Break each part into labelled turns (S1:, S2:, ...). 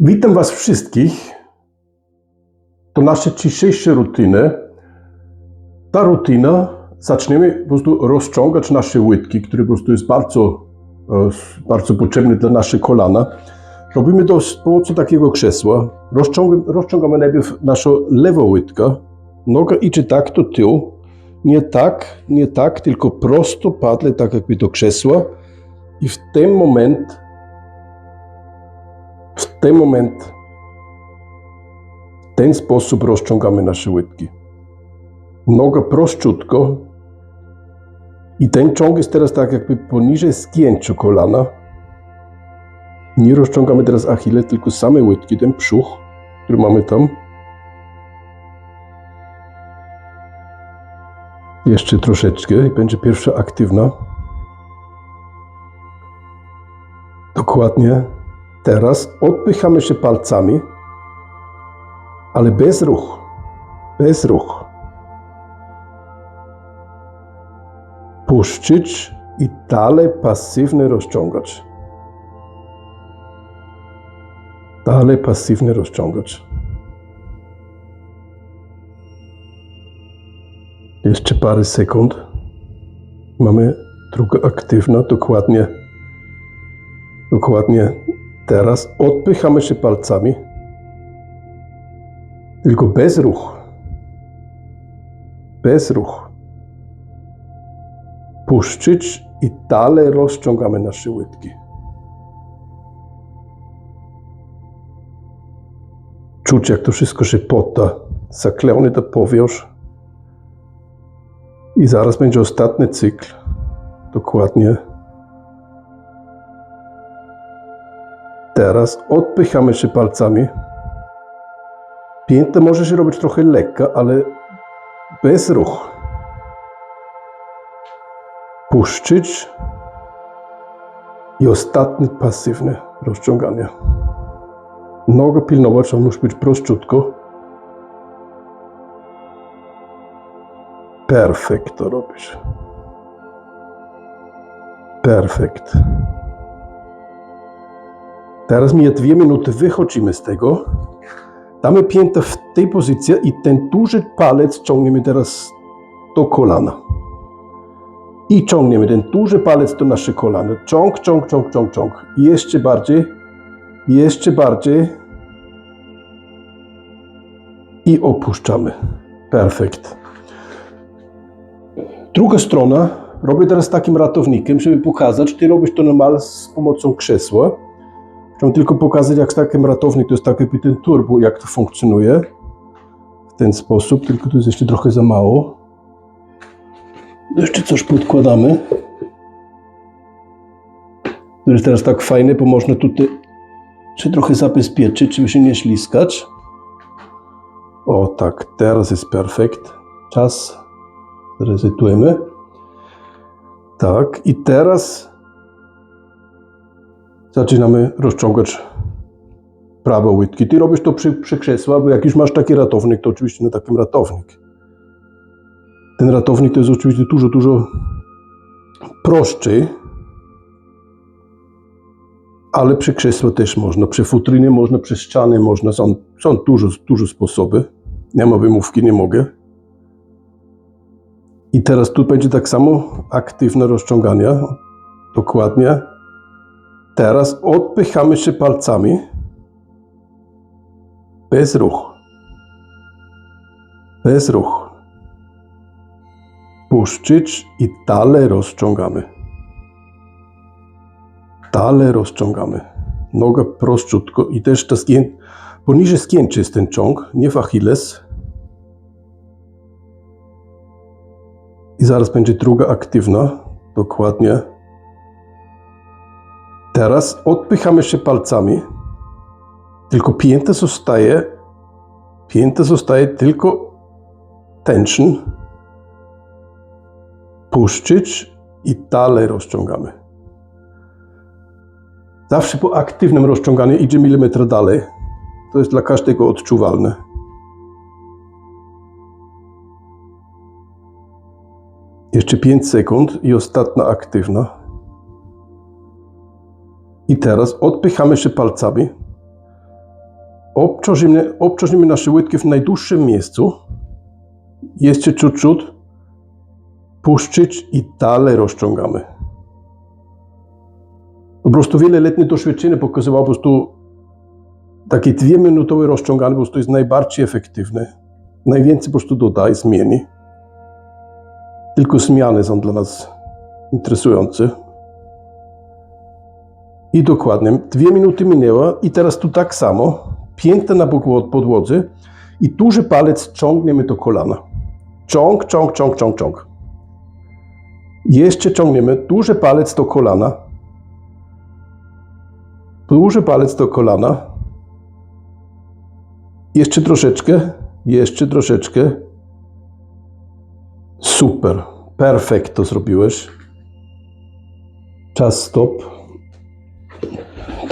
S1: Witam Was wszystkich. To nasze dzisiejsze rutyny. Ta rutyna zaczniemy po prostu rozciągać nasze łydki, które po prostu jest bardzo, e, bardzo potrzebne dla naszych kolana. Robimy to z pomocą takiego krzesła. Rozciągamy, rozciągamy najpierw naszą lewą łydkę. Noga idzie tak do tyłu. Nie tak, nie tak, tylko prosto padle, tak jakby do krzesła. I w ten moment ten moment, w ten sposób rozciągamy nasze łydki. Noga prościutko. I ten ciąg jest teraz tak jakby poniżej zgięciu kolana. Nie rozciągamy teraz achille, tylko same łydki, ten brzuch, który mamy tam. Jeszcze troszeczkę i będzie pierwsza aktywna. Dokładnie. Teraz odpychamy się palcami, ale bez ruchu. Bez ruchu. Puszczyć i dalej pasywnie rozciągać. Dalej pasywnie rozciągać. Jeszcze parę sekund. Mamy druga aktywna, dokładnie. Dokładnie Teraz odpychamy się palcami, tylko bez ruchu. Bez ruchu. Puszczyć i dalej rozciągamy nasze łydki. Czuć, jak to wszystko się pota, zaklejony do powierzch. I zaraz będzie ostatni cykl. Dokładnie Teraz odpychamy się palcami. Piętę może się robić trochę lekka, ale bez ruchu. Puszczyć i ostatnie pasywne rozciąganie. Nogę pilnować, on musi być prościutko. Perfekt to robisz. Perfekt. Teraz mija dwie minuty, wychodzimy z tego. Damy piętę w tej pozycji i ten duży palec ciągniemy teraz do kolana. I ciągniemy ten duży palec do naszego kolana. Ciąg, ciąg, ciąg, ciąg, ciąg. Jeszcze bardziej, jeszcze bardziej. I opuszczamy. Perfekt. Druga strona. Robię teraz takim ratownikiem, żeby pokazać, ty robisz to normalnie z pomocą krzesła. Chciałem tylko pokazać, jak z takim ratownik, to jest tak jakby ten turbo, jak to funkcjonuje w ten sposób, tylko tu jest jeszcze trochę za mało. Jeszcze coś podkładamy. To jest teraz tak fajne, bo można tutaj się trochę zabezpieczyć, żeby się nie śliskać. O tak, teraz jest perfekt. Czas. Resetujemy. Tak, i teraz zaczynamy rozciągać prawe łydki. Ty robisz to przy, przy krzesła, bo jak już masz taki ratownik, to oczywiście na takim ratownik. Ten ratownik to jest oczywiście dużo, dużo prostszy, ale przy krzesła też można. Przy futrynie można, przy ścianie można. Są, są dużo, dużo sposoby. Nie ma wymówki, nie mogę. I teraz tu będzie tak samo aktywne rozciąganie. Dokładnie. Teraz odpychamy się palcami bez ruchu. Bez ruchu. Puszczyć i dalej rozciągamy. Dalej rozciągamy. Noga prościutko i też to zgię... poniżej zgięcie jest ten ciąg, nie w Achilles. I zaraz będzie druga aktywna, dokładnie. Teraz odpychamy się palcami, tylko pięte zostaje, pięte zostaje tylko tension, puszczyć i dalej rozciągamy. Zawsze po aktywnym rozciąganiu idzie milimetr dalej. To jest dla każdego odczuwalne. Jeszcze 5 sekund i ostatnia aktywna. I teraz odpychamy się palcami. Obciążymy, obciążymy nasze łydki w najdłuższym miejscu. Jeszcze ciut puszczyć i dalej rozciągamy. Po prostu wieloletnie doświadczenie pokazywało po prostu takie dwie minutowe rozciąganie po prostu jest najbardziej efektywne. Najwięcej po prostu dodaj, zmieni. Tylko zmiany są dla nas interesujące. I dokładnie, dwie minuty minęła i teraz tu tak samo, piętę na podłodze i duży palec ciągniemy do kolana. Ciąg, ciąg, ciąg, ciąg, ciąg. Jeszcze ciągniemy duży palec do kolana. Duży palec do kolana. Jeszcze troszeczkę, jeszcze troszeczkę. Super, perfekt to zrobiłeś. Czas stop.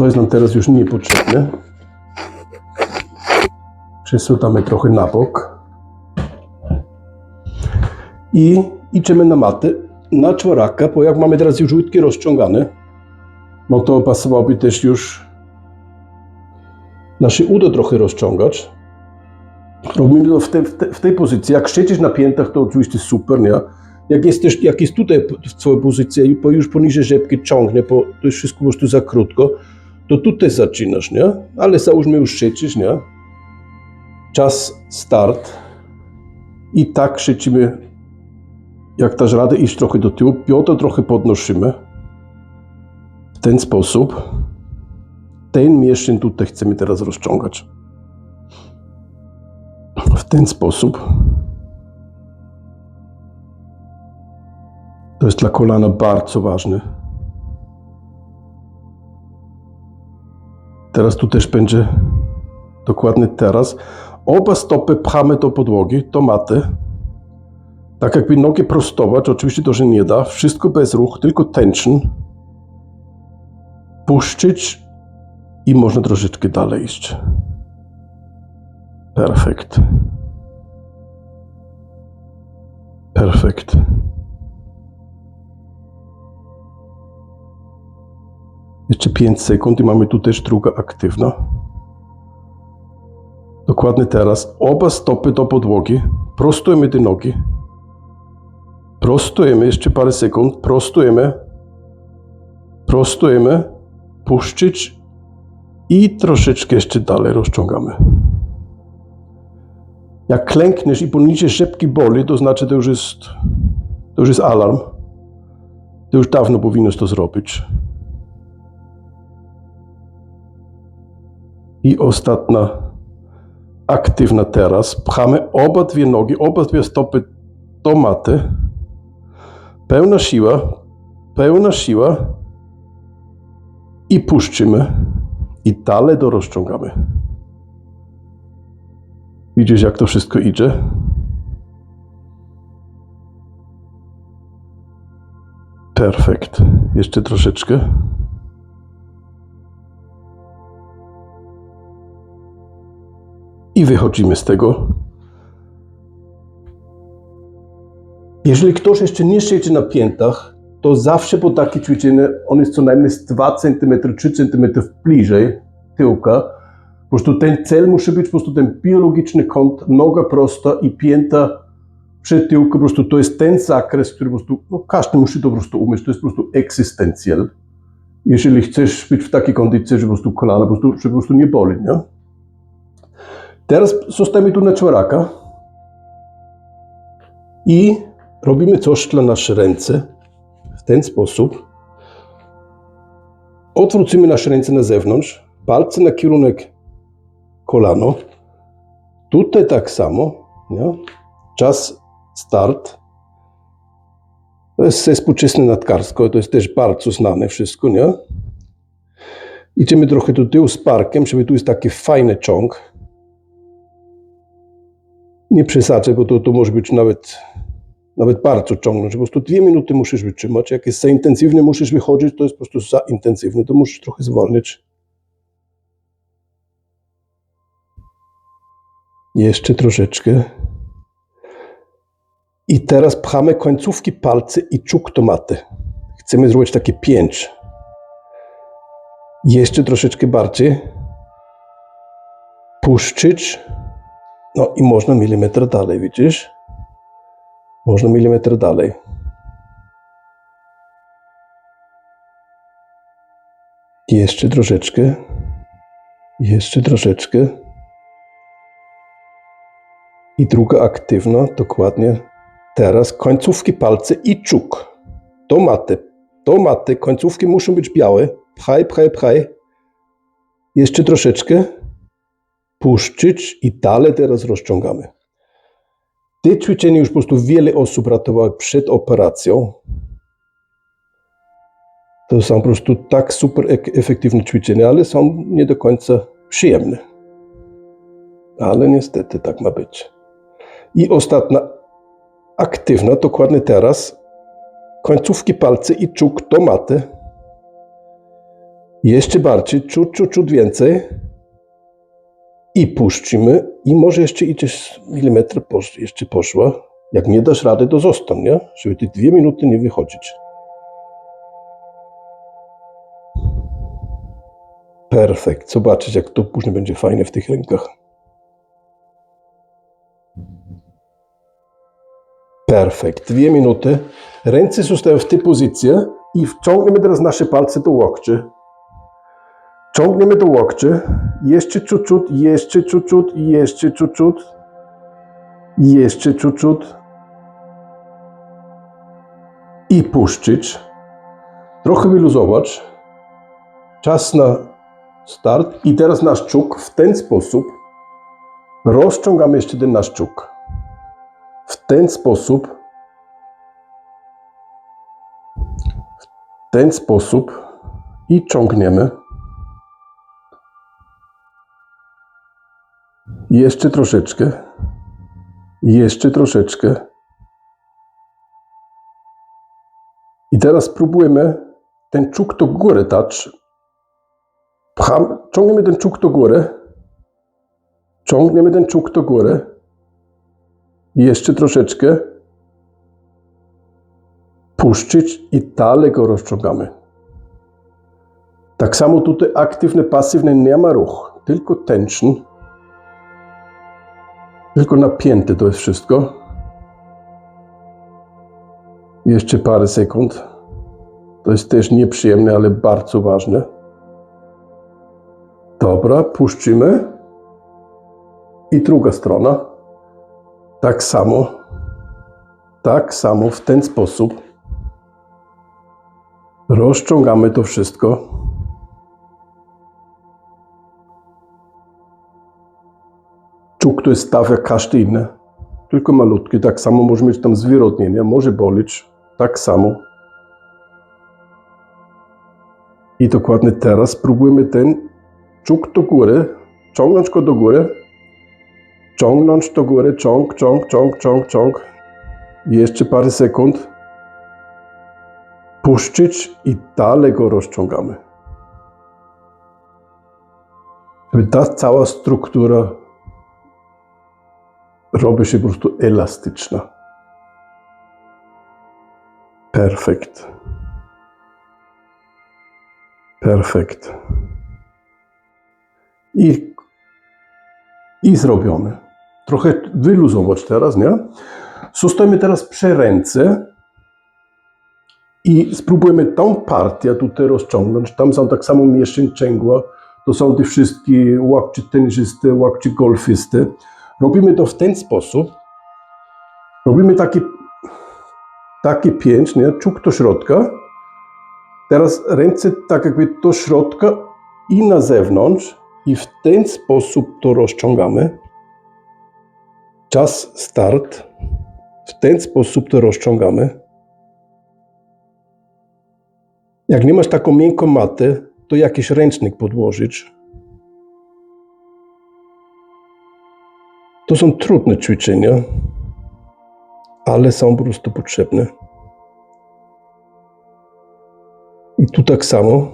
S1: To jest nam teraz już niepotrzebne. Przesuwamy trochę na bok. I idziemy na matę, na czworaka, bo jak mamy teraz już łydki rozciągane, no to pasowałoby też już nasze udo trochę rozciągać. Robimy to w, te, w, te, w tej pozycji. Jak siedzisz na piętach, to oczywiście super, nie? Jak jest, też, jak jest tutaj w twojej pozycji, już poniżej rzepki ciągnie, bo to jest wszystko po prostu za krótko, to tutaj zaczynasz, nie? Ale załóżmy już siedzisz, nie? Czas start. I tak siedzimy, jak dasz radę iść trochę do tyłu, biodra trochę podnosimy. W ten sposób. Ten mięsień tutaj chcemy teraz rozciągać. W ten sposób. To jest dla kolana bardzo ważne. Teraz tu też będzie dokładnie teraz. Oba stopy pchamy do podłogi, do maty. Tak jakby nogi prostować, oczywiście to się nie da. Wszystko bez ruchu, tylko tension. Puszczyć i można troszeczkę dalej iść. Perfekt. Perfekt. Jeszcze 5 sekund i mamy tu też druga aktywna. Dokładnie teraz. Oba stopy do podłogi. Prostujemy te nogi. Prostujemy jeszcze parę sekund. Prostujemy. Prostujemy. Puszczyć i troszeczkę jeszcze dalej rozciągamy. Jak klękniesz i poniżej rzepki boli, to znaczy to już jest, to już jest alarm. To już dawno powinnoś to zrobić. I ostatnia aktywna teraz. Pchamy oba dwie nogi, oba dwie stopy do maty. Pełna siła, pełna siła i puszczymy. I dalej do rozciągamy. Widzisz, jak to wszystko idzie? Perfekt. Jeszcze troszeczkę. I wychodzimy z tego. Jeżeli ktoś jeszcze nie siedzi na piętach, to zawsze po takiej ćwiczeniu on jest co najmniej z 2 cm, 3 cm bliżej tyłka. Po prostu ten cel musi być po prostu ten biologiczny kąt, noga prosta i pięta przed tyłkiem. Po prostu to jest ten zakres, który po prostu, no każdy musi to po prostu umieć, to jest po prostu egzystencjal. Jeżeli chcesz być w takiej kondycji, że po prostu kolana po prostu, że po prostu nie boli, nie? Teraz zostajemy tu na czworaka i robimy coś dla nasze ręce w ten sposób. Odwrócimy nasze ręce na zewnątrz, palce na kierunek kolano. Tutaj tak samo. Nie? Czas start. To jest współczesne nadkarsko, to jest też bardzo znane wszystko, nie? Idziemy trochę do tyłu z parkiem, żeby tu jest taki fajny ciąg. Nie przesadzę, bo to, to może być nawet, nawet bardzo ciągnąć. Po prostu dwie minuty musisz wytrzymać. Jak jest za intensywnie musisz wychodzić, to jest po prostu za intensywne. To musisz trochę zwolnić. Jeszcze troszeczkę. I teraz pchamy końcówki palcy i czuk tomaty. Chcemy zrobić takie pięć. Jeszcze troszeczkę bardziej. puszczyć. No i można milimetr dalej, widzisz? Można milimetr dalej. Jeszcze troszeczkę. Jeszcze troszeczkę. I druga aktywna, dokładnie teraz końcówki palce i czuk. Do maty. Do maty. Końcówki muszą być białe. Pchaj, pchaj, pchaj. Jeszcze troszeczkę. Puszczyć i dalej teraz rozciągamy. Te ćwiczenie już po prostu wiele osób ratowało przed operacją. To są po prostu tak super ek- efektywne ćwiczenia, ale są nie do końca przyjemne. Ale niestety tak ma być. I ostatnia aktywna, dokładnie teraz, końcówki palce i czuk do maty. Jeszcze bardziej, ciut, ciut, ciut więcej. I puścimy. I może jeszcze idziesz milimetr posz, jeszcze poszła. Jak nie dasz rady, to zostań, nie? Żeby te dwie minuty nie wychodzić. Perfekt. Zobaczyć, jak to później będzie fajnie w tych rękach. Perfekt. Dwie minuty. Ręce zostają w tej pozycji i wciągniemy teraz nasze palce do łokci. Ciągniemy do łokci. Jeszcze ciut, jeszcze ciut, jeszcze ciut, jeszcze ciut. I puszczyć. Trochę wyluzować. Czas na start. I teraz nasz czuk w ten sposób rozciągamy jeszcze ten nasz czuk. W ten sposób. W ten sposób. I ciągniemy. Jeszcze troszeczkę. Jeszcze troszeczkę. I teraz spróbujemy ten czuk do góry dać. Pcham, ciągniemy ten czuk do góry. Ciągniemy ten czuk do góry. Jeszcze troszeczkę. Puszczyć i dalej go rozciągamy. Tak samo tutaj aktywny, pasywny nie ma ruch, tylko tension. Tylko napięte to jest wszystko. Jeszcze parę sekund. To jest też nieprzyjemne, ale bardzo ważne. Dobra, puszczymy. I druga strona. Tak samo. Tak samo w ten sposób. Rozciągamy to wszystko. Czuk to jest staw jak każdy inny. Tylko malutki. Tak samo może mieć tam zwyrodnienie. Może boleć. Tak samo. I dokładnie teraz spróbujemy ten czuk do góry, ciągnąć go do góry, ciągnąć do góry, ciąg, ciąg, ciąg, ciąg, ciąg. Jeszcze parę sekund. Puszczyć i dalej go rozciągamy. Ta cała struktura robi się po prostu elastyczna. Perfekt. Perfekt. I, I zrobione. Trochę wyluzować teraz, nie? Zostajemy teraz przy ręce i spróbujemy tą partię tutaj rozciągnąć. Tam są tak samo mieszczęczęgła. To są te wszystkie łapcie tenisisty, łapcie golfisty. Robimy to w ten sposób. Robimy takie, takie pięć, nie? Czuk do środka. Teraz ręce tak jakby do środka i na zewnątrz i w ten sposób to rozciągamy. Czas start. W ten sposób to rozciągamy. Jak nie masz taką miękką matę, to jakiś ręcznik podłożyć. To są trudne ćwiczenia, ale są po prostu potrzebne. I tu tak samo,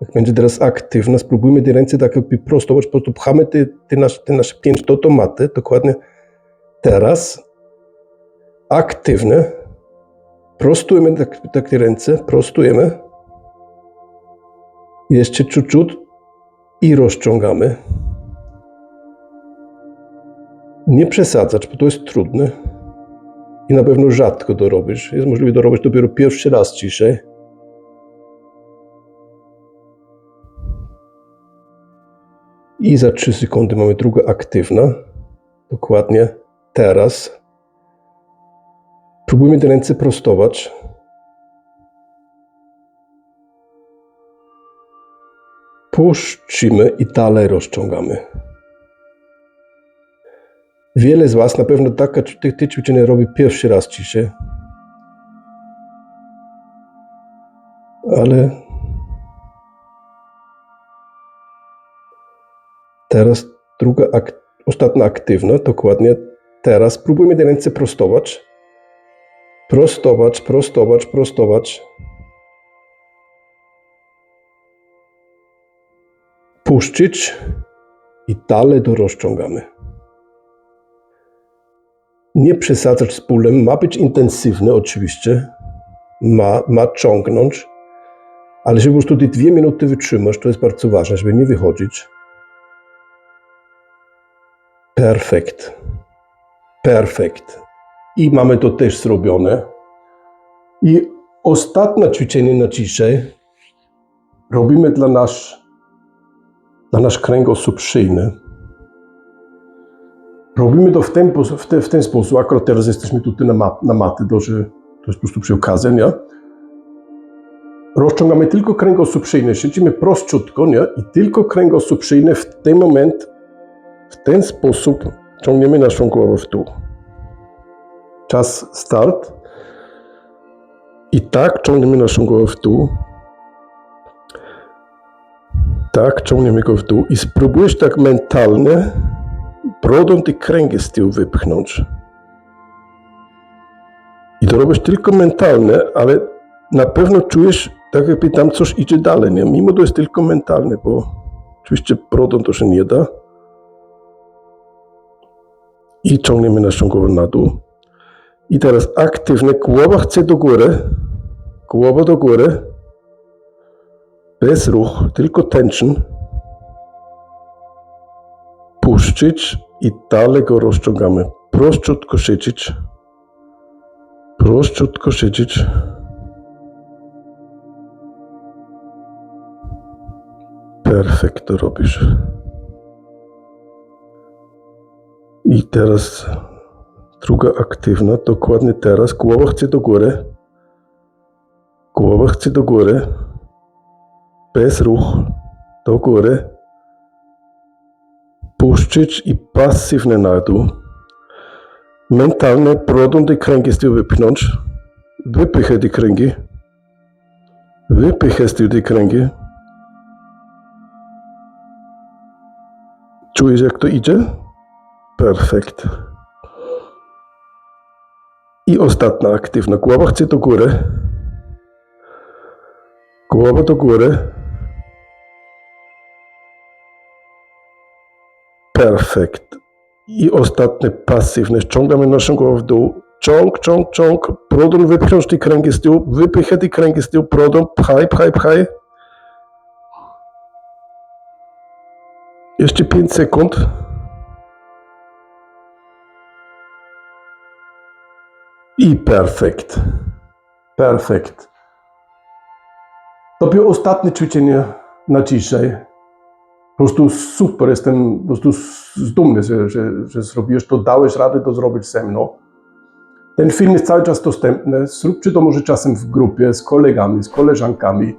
S1: jak będzie teraz aktywna, spróbujmy te ręce tak jakby prostować, po prostu pchamy te, te, nasze, te nasze pięć do tomaty, dokładnie teraz. Aktywne. Prostujemy tak, tak te ręce, prostujemy. Jeszcze ciut i rozciągamy. Nie przesadzać, bo to jest trudne. I na pewno rzadko to robisz. Jest możliwe to robić dopiero pierwszy raz ciszej. I za 3 sekundy mamy druga aktywna. Dokładnie teraz. Próbujmy te ręce prostować. Puszczymy i dalej rozciągamy. Wiele z Was na pewno taka, te, te ćwiczenia robi pierwszy raz ciszę. Ale teraz druga, ak ostatnia aktywna, dokładnie teraz. Spróbujmy te ręce prostować. Prostować, prostować, prostować. Puszczyć i dalej to rozciągamy. Nie przesadzać z bólem, ma być intensywny oczywiście, ma, ma ciągnąć, ale żeby prostu te dwie minuty wytrzymać, to jest bardzo ważne, żeby nie wychodzić. Perfekt. Perfekt. I mamy to też zrobione. I ostatnie ćwiczenie na dzisiaj robimy dla nasz, dla nasz kręgosłup szyjny. Robimy to w ten, w, te, w ten sposób. Akurat teraz jesteśmy tutaj na, ma, na maty, to jest po prostu przy okazji, nie? Rozciągamy tylko kręgosłup szyjny, siedzimy prościutko, nie? I tylko kręgosłup szyjny w ten moment, w ten sposób ciągniemy naszą głowę w dół. Czas start. I tak ciągniemy naszą głowę w dół. Tak, ciągniemy go w dół i spróbujesz tak mentalnie brodą te kręgi z tyłu wypchnąć. I to robisz tylko mentalne, ale na pewno czujesz, tak jakby tam coś idzie dalej, nie? Mimo to jest tylko mentalne, bo oczywiście brodą to się nie da. I ciągniemy naszą głowę na dół. I teraz aktywne, głowa chce do góry, głowa do góry, bez ruch, tylko tension puszczyć i dalej go rozciągamy. Prościutko siedzieć. Prościutko siedzieć. Perfekt to robisz. I teraz druga aktywna, dokładnie teraz. Głowa chce do góry. Głowa chce do góry. Bez ruch. Do góry puszczyć i pasywne na dół. Mentalne brodą te kręgi z tyłu wypchnąć. Wypychaj te kręgi. Wypychaj z tyłu te kręgi. Czujesz jak to idzie? Perfekt. I ostatnia aktywna. Głowa chce do góry. Głowa do góry. Perfekt. I ostatnie pasywne. Ściągamy naszą głowę w dół. Ciąg, ciąg, ciąg. Brodą wypchnąć te kręgi z tyłu. Wypychaj te kręgi z tyłu. Pchaj, pchaj, pchaj. Jeszcze 5 sekund. I perfekt. Perfekt. To było ostatnie ćwiczenie na dzisiaj. Po prostu super, jestem po prostu dumny, że, że, że zrobiłeś to, dałeś radę to zrobić ze mną. Ten film jest cały czas dostępny. Zróbcie to może czasem w grupie, z kolegami, z koleżankami.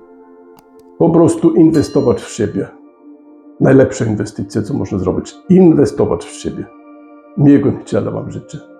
S1: Po prostu inwestować w siebie. Najlepsze inwestycje, co można zrobić. Inwestować w siebie. Miłego niedziela Wam życzę.